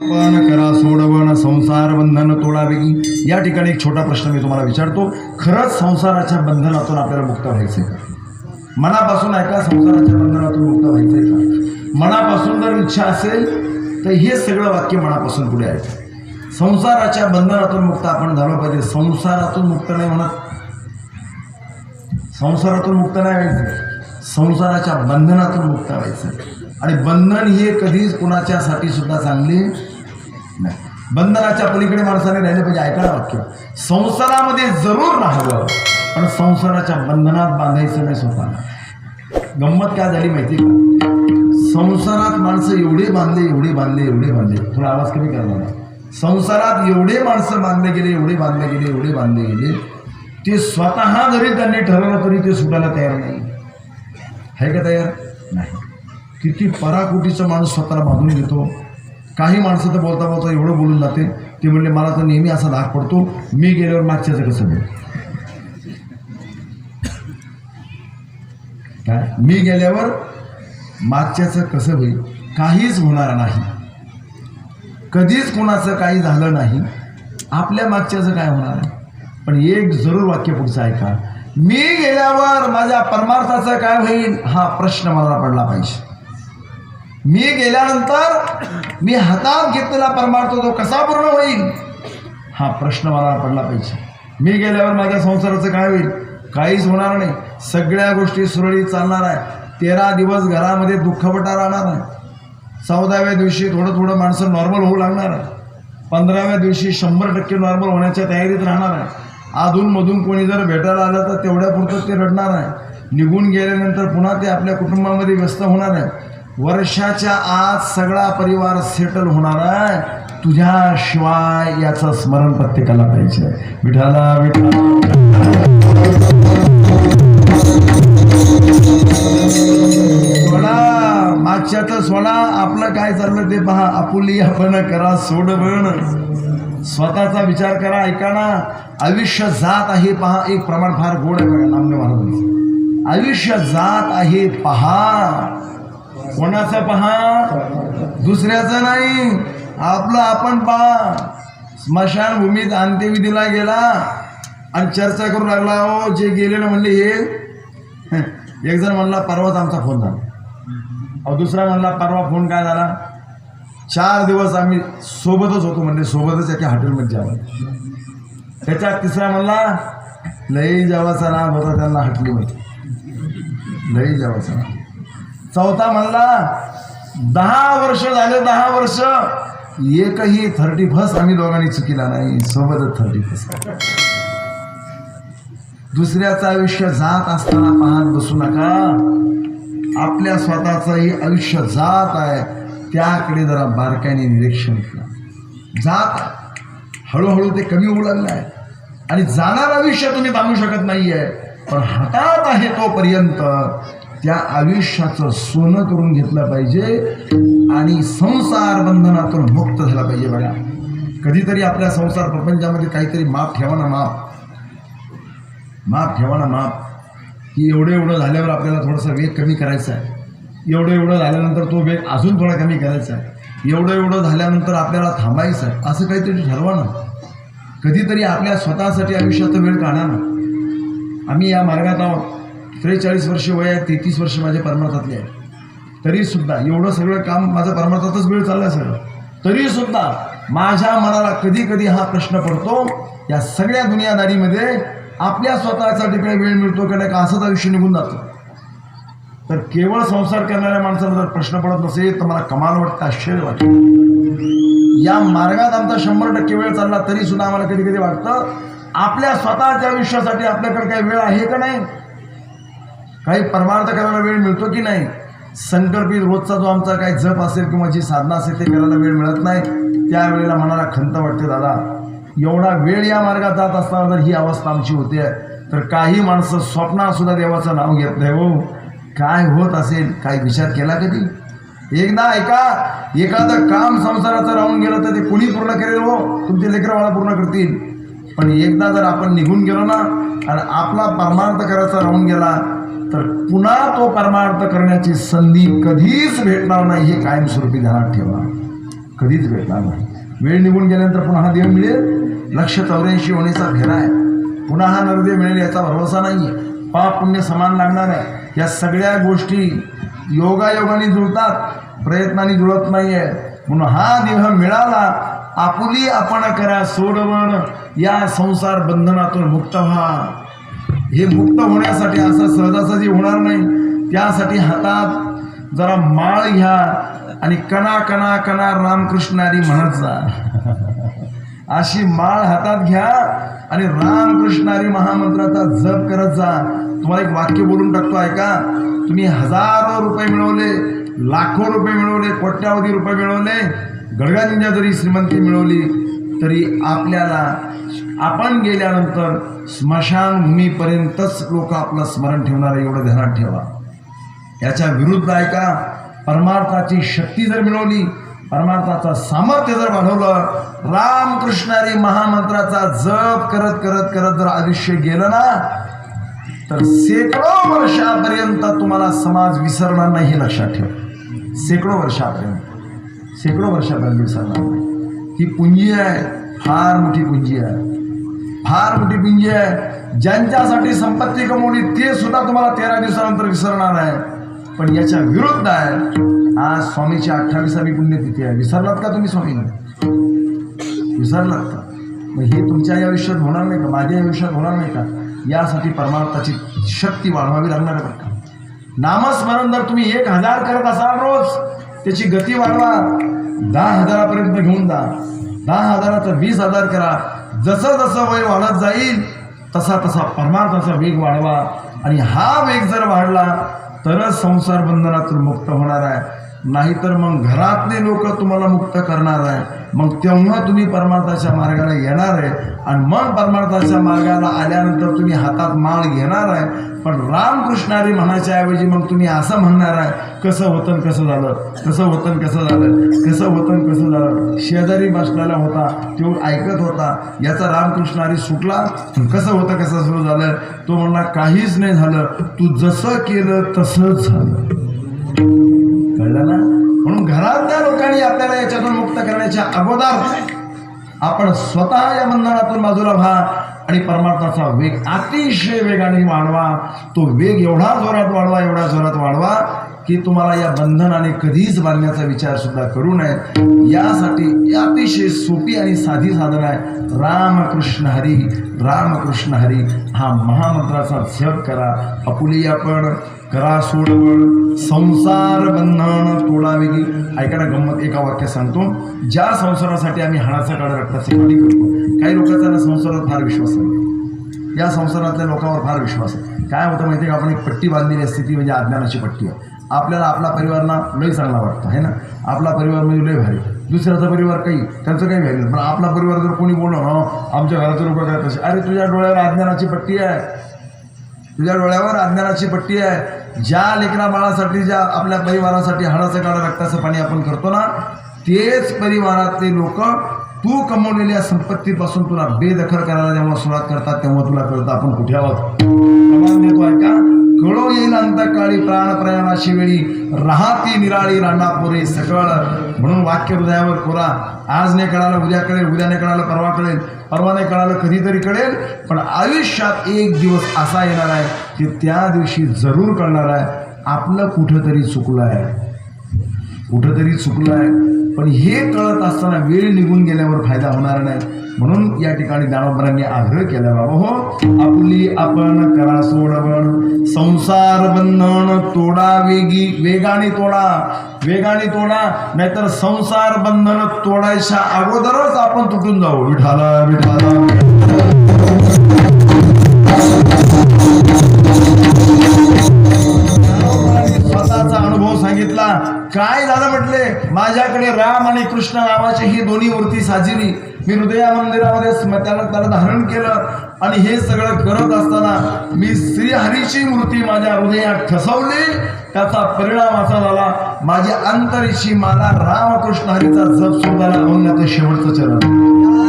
पण करा सोडवण संसार बंधन तोडावे या ठिकाणी एक छोटा प्रश्न मी तुम्हाला विचारतो. खरंच संसाराच्या बंधनातून आपल्याला मुक्त व्हायचंय का? मनापासून ऐका संसाराच्या बंधनातून मुक्त व्हायचंय का? मनापासून जर इच्छा असेल तर हे सगळं वाक्य मनापासून पुढे आहे. संसाराच्या बंधनातून मुक्त आपण झालं पाहिजे. संसारातून मुक्त नाही म्हणत संसारातून मुक्त नाही व्हायचं. संसाराच्या बंधनातून मुक्त व्हायचं. आणि बंधन हे कधीच कुणाच्यासाठी सुद्धा चांगले नाही. बंधनाच्या पलीकडे माणसाने राहिलं पाहिजे ऐकायला वाक्य. संसारामध्ये जरूर राहावं पण संसाराच्या बंधनात बांधायचं नाही स्वतःला. गंमत काय झाली माहिती का? संसारात माणसं एवढे बांधले एवढे बांधले एवढे बांधले. थोडा आवाज कमी करणार संसारात एवढे माणसं बांधले गेले एवढे बांधले गेले एवढे बांधले गेले ते स्वतः जरी त्यांनी ठरवलं तरी ते सुटायला तयार नाही. आहे का तयार? नाही. किती पराकोटीचा माणूस स्वतःला बांधून घेतो. काही माणसं तर बोलता बोलता एवढं बोलून जाते. ते म्हणले मला तर नेहमी असा धाक पडतो. मी गेल्यावर मागच्याचं कसं होईल? काय? मी गेल्यावर मागच्याचं कसं होईल? काहीच होणार नाही. कधीच कोणाचं काही झालं नाही. आपल्या मागच्याचं काय होणार आहे पण एक जरूर वाक्य पुढचं ऐका. मी गेल्यावर माझ्या परमार्थाचं काय होईल? हा प्रश्न मला पडला पाहिजे. मी गेल्यानंतर मी हातात घेतलेला परमार्थ तो कसा पूर्ण होईल हा प्रश्न मला पडला पाहिजे. मी गेल्यावर माझ्या संसाराचं काय होईल? काहीच होणार नाही. सगळ्या गोष्टी सुरळीत चालणार आहे. तेरा दिवस घरामध्ये दुःखपटा राहणार आहे चौदाव्या दिवशी थोडं थोडं माणसं नॉर्मल होऊ लागणार आहे. पंधराव्या दिवशी शंभर टक्के नॉर्मल होण्याच्या तयारीत राहणार आहे. अधूनमधून कोणी जर भेटायला आलं तर तेवढ्यापुरतं ते रडणार आहे. निघून गेल्यानंतर पुन्हा ते आपल्या कुटुंबामध्ये व्यस्त होणार आहे. वर्षाच्या आज सगळा परिवार सेटल होणार आहे. तुझ्याशिवाय याचं स्मरण प्रत्येकाला पाहिजे विठाला विठाला मागच्या तर सोडा. आपलं काय चाललं ते पहा. आपुली आपण करा सोडवण स्वतःचा विचार करा ऐका ना. आयुष्य जात आहे पहा. एक प्रमाण फार गोड आहे बघा नामदेव महाराजांचं. आयुष्य जात आहे पहा. कोणाचं पहा? दुसऱ्याचं नाही. आपलं आपण पहा. स्मशानभूमीत अंत्यविधीला गेला आणि चर्चा करू लागला हो जे गेले ना म्हणले हे. एक जण म्हणला परवाच आमचा फोन झाला. अहो दुसरा म्हणला परवा फोन काय झाला? चार दिवस आम्ही सोबतच होतो म्हणले सोबतच एका हॉटेलमध्ये जावं त्याच्यात तिसरा म्हणला लई जावाचा नाव होता त्यांना हटली होती लई जावाचा नाव चौथा म्हणला दहा वर्ष झाले दहा वर्ष एकही थर्टी फर्स्ट आम्ही दोघांनी चुकीला नाही सोबतच थर्टी फर्स्ट दुसऱ्याचं आयुष्य जात असताना पाहत बसू नका. आपल्या स्वतःचंही आयुष्य जात आहे. त्याकडे जरा बारकाईने निरीक्षण केलं जात हळूहळू ते कमी होऊ लागलं आहे आणि जाणार आयुष्य तुम्ही थांबू शकत नाही आहे पण हातात आहे तोपर्यंत त्या आयुष्याचं सोनं करून घेतलं पाहिजे आणि संसार बंधनातून मुक्त झाला पाहिजे बघा. कधीतरी आपल्या संसार प्रपंचामध्ये काहीतरी माप ठेवा ना माप. माप ठेवा ना माप. की एवढं एवढं झाल्यावर आपल्याला थोडासा वेग कमी करायचा आहे. एवढं एवढं झाल्यानंतर तो वेग अजून थोडा कमी करायचा आहे. एवढं एवढं झाल्यानंतर आपल्याला थांबायचं आहे. असं काहीतरी ठरवा ना. कधीतरी आपल्या स्वतःसाठी आयुष्याचा वेळ काढा ना. आम्ही या मार्गात आहोत. त्रेचाळीस वर्ष वय आहे तेहतीस वर्ष माझ्या परमार्थातले आहे. तरीसुद्धा एवढं सगळं काम माझं परमार्थातच वेळ चाललं सगळं. तरीसुद्धा माझ्या मनाला कधी कधी हा प्रश्न पडतो या सगळ्या दुनियादारीमध्ये आपल्या स्वतःसाठी काही वेळ मिळतो का नाही का असंच आयुष्य निघून जातं. तर केवळ संसार करणाऱ्या माणसाला जर प्रश्न पडत नसेल तर मला कमाल वाटतं आश्चर्य वाटतं. या मार्गात आमचा शंभर टक्के वेळ चालला तरी सुद्धा आम्हाला कधी कधी वाटतं आपल्या स्वतःच्या आयुष्यासाठी आपल्याकडे काही वेळ आहे का नाही? काही परमार्थ करायला वेळ मिळतो की नाही? संकल्पित रोजचा जो आमचा काही जप असेल किंवा जी साधना असेल ते करायला वेळ मिळत नाही. त्यावेळेला मनाला खंत वाटते दादा एवढा वेळ या मार्गात जात असताना जर ही अवस्था आमची होते तर काही माणसं स्वप्नातसुद्धा देवाचं नाव घेत नाही हो. काय होत असेल? काही विचार केला कधी? एकदा ऐका एखादं काम संसाराचं राहून गेलं तर ते कुणी पूर्ण करेल हो? तुमचे लेकरं पूर्ण करतील. पण एकदा जर आपण निघून गेलो ना आणि आपला परमार्थ करायचा राहून गेला तर पुन्हा तो परमार्थ करण्याची संधी कधीच भेटणार नाही हे कायमस्वरूपी ध्यानात ठेवा. कधीच भेटणार नाही. वेळ निघून गेल्यानंतर पुन्हा हा देव मिळेल. लक्ष चौऱ्याऐंशी होण्याचा फेरा आहे. पुन्हा हा नरदेव मिळेल याचा भरोसा नाही आहे पाप पुण्य समान लागणार आहे. या सगळ्या गोष्टी योगायोगाने जुळतात. प्रयत्नाने जुळत नाही आहे म्हणून हा देह मिळाला आपुली आपण करा सोडवण. या संसार बंधनातून मुक्त व्हा. हे मुक्त होण्यासाठी असं सहजासहजी होणार नाही. त्यासाठी हातात जरा माळ घ्या आणि कणा कणा कणा रामकृष्णारी म्हणत जा. अशी माळ हातात घ्या आणि रामकृष्णारी महामंत्राचा जप करत जा. तुम्हाला एक वाक्य बोलून टाकतो ऐका. तुम्ही हजारो रुपये मिळवले लाखो रुपये मिळवले कोट्यावधी रुपये मिळवले गडगाजींच्या जरी श्रीमंती मिळवली तरी आपल्याला आपण गेल्यानंतर स्मशानभूमीपर्यंतच लोक आपलं स्मरण ठेवणार एवढं ध्यानात ठेवा. याच्या विरुद्ध ऐका परमार्थाची शक्ती जर मिळवली परमार्थाचं सामर्थ्य जर वाढवलं रामकृष्णारी महामंत्राचा जप करत करत करत जर आयुष्य गेलं ना तर शेकडो वर्षापर्यंत तुम्हाला समाज विसरणार नाही हे लक्षात ठेव. शेकडो वर्षापर्यंत. शेकडो वर्षापर्यंत विसरणार नाही. ही पुंजी आहे फार मोठी पुंजी आहे. फार मोठी पिंजी आहे ज्यांच्यासाठी संपत्ती कमवली ते सुद्धा तुम्हाला तेरा दिवसानंतर विसरणार आहे. पण याच्या विरुद्ध आहे. आज स्वामीची अठ्ठावीसावी पुण्यतिथी आहे. विसरलात का तुम्ही स्वामींना? विसरलात का? मग हे तुमच्या या आयुष्यात होणार नाही का? माझ्या आयुष्यात होणार नाही का? यासाठी परमार्थाची शक्ती वाढवावी लागणार आहे बरं का? नामस्मरण जर तुम्ही एक हजार करत असाल रोज त्याची गती वाढवा. दहा हजारापर्यंत घेऊन जा. दहा हजाराचं वीस हजार करा. जसं जसं वय वाढत जाईल तसा तसा परमार्थाचा वेग वाढवा. आणि हा वेग जर वाढला तरच संसार बंधनातून मुक्त होणार आहे. नाहीतर मग घरातले लोक तुम्हाला मुक्त करणार आहे. मग तेव्हा तुम्ही परमार्थाच्या मार्गाला येणार आहे. आणि मग परमार्थाच्या मार्गाला आल्यानंतर तुम्ही हातात माळ घेणार आहे. पण रामकृष्णारी म्हणायच्या ऐवजी मग तुम्ही असं म्हणणार आहे कसं होतं कसं झालं? कसं होतं कसं झालं? कसं होतं कसं झालं? शेजारी बसलेला होता तो ऐकत होता याचा रामकृष्णारी सुटला? कसं होतं कसं सुरू झालं? तो म्हणला काहीच नाही झालं. तू जसं केलं तसंच झालं. कळलं ना? म्हणून घरातल्या लोकांनी आपल्याला याच्यातून मुक्त करण्याच्या अगोदर आपण स्वतः या बंधनातून बाजूला व्हा आणि परमार्थाचा वेग अतिशय वेगाने वाढवा. तो वेग एवढा जोरात वाढवा एवढा जोरात वाढवा की तुम्हाला या बंधनाने कधीच बांधण्याचा विचार सुद्धा करू नये. यासाठी अतिशय सोपी आणि साधी साधन आहे. रामकृष्ण हरी रामकृष्ण हरी हा महामंत्राचा जप करा. आपुली आपण. घरा सोडवळ संसार बंधन तोडावेगी. ऐकायला गंमत एका वाक्यात सांगतो. ज्या संसारासाठी आम्ही हाडाचा काळ रक्ताचे पाणी करतो काही लोकांचा ना संसारात फार विश्वास आहे. या संसारातल्या लोकांवर फार विश्वास आहे. काय होतं माहिती आहे का? आपण एक पट्टी बांधलेली असते ती म्हणजे अज्ञानाची पट्टी आहे. आपल्याला आपला परिवार ना लई चांगला वाटतो आहे ना? आपला परिवार म्हणजे लय भारी. दुसऱ्याचा परिवार काही त्यांचं काही व्हॅल्यू पण आपला परिवार जर कोणी बोललो ना आमच्या घराचं लोक काय तसे अरे तुझ्या डोळ्यावर अज्ञानाची पट्टी आहे. तुझ्या डोळ्यावर अज्ञानाची पट्टी आहे. ज्या लेकरा बाळासाठी ज्या आपल्या परिवारासाठी हाडाचं काढा रक्ताचं पाणी आपण करतो ना तेच परिवारातले लोक तू कमवलेल्या संपत्तीपासून तुला बेदखल करायला जेव्हा सुरुवात करतात तेव्हा तुला कळतं आपण कुठे आहोत. देतो आहे का? कळो येईल अंतकाळी प्राण प्रयाणाची वेळी राहती निराळी रांडापुरे सकळ. म्हणून वाक्य हृदयावर कोरा. आज नाही कळालं उद्या कळेल उद्या नाही कळालं परवा कळेल परवा नाही कळालं कधीतरी कळेल. पण आयुष्यात एक दिवस असा येणार आहे की त्या दिवशी जरूर कळणार आहे आपलं कुठंतरी चुकलं आहे. कुठंतरी चुकलं आहे. पण हे कळत असताना वेळ निघून गेल्यावर फायदा होणार नाही. म्हणून या ठिकाणी दानोबरांनी आग्रह केला बाबा हो आपली आपण करा सोडवण. संसार बंधन तोडा वेगी वेगाने तोडा वेगाने तोडा. नाहीतर संसार बंधन तोडायच्या अगोदरच आपण तुटून जाऊ. विठाला विठाला स्वतःचा अनुभव सांगितला. काय झालं म्हटले? माझ्याकडे राम आणि कृष्ण नावाची ही दोन्ही मूर्ती साजिली. मी हृदया मंदिरामध्ये स्म- त्याला त्याला धारण केलं आणि हे सगळं करत असताना मी श्रीहरीची मूर्ती माझ्या हृदयात ठसवली. त्याचा परिणाम असा झाला माझ्या अंतरीची मला रामकृष्ण हरीचा जप सुद्धा झाला शेवटचं चरण.